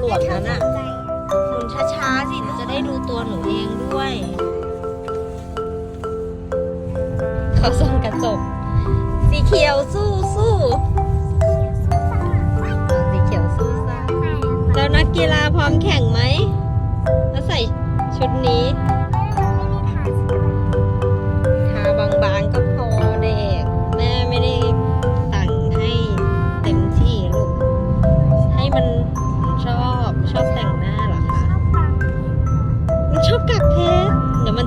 หลวมๆนั้นอะหมุนช้าๆสิหนูจะได้ดูตัวหนูเองด้วย เขาส่องกระจก สีเขียวสู้สู้สีเขียวสู้ซ่าแล้วนักกีฬาพร้อมแข่งไหมแล้วใส่ชุดนี้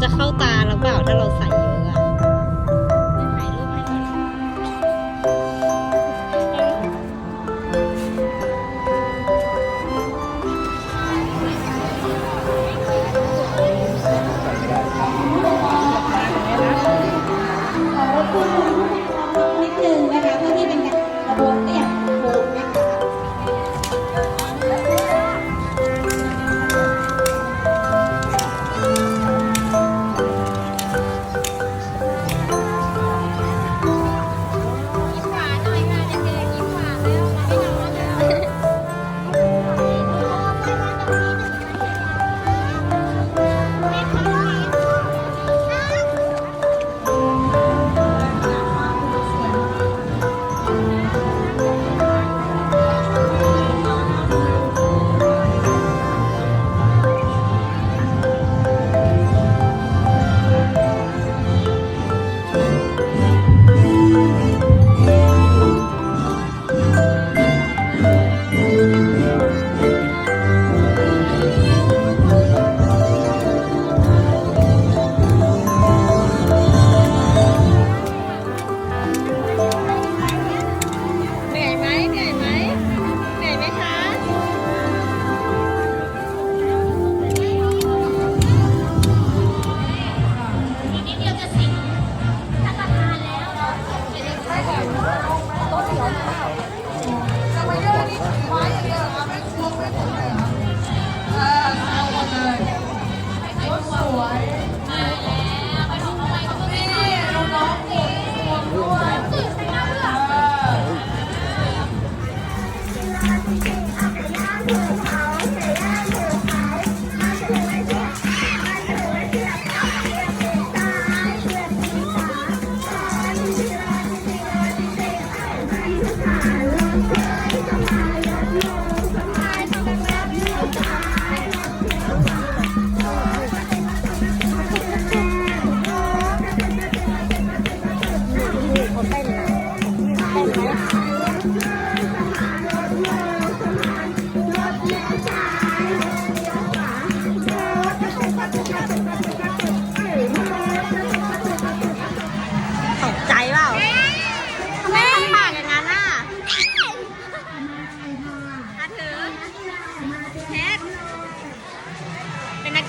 จะเข้าตาหรือเปล่าถ้าเราใส่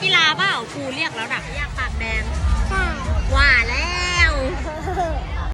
กกีฬาเปล่าครูเรียกแล้วดักอยากปากแดงว่าแล้ว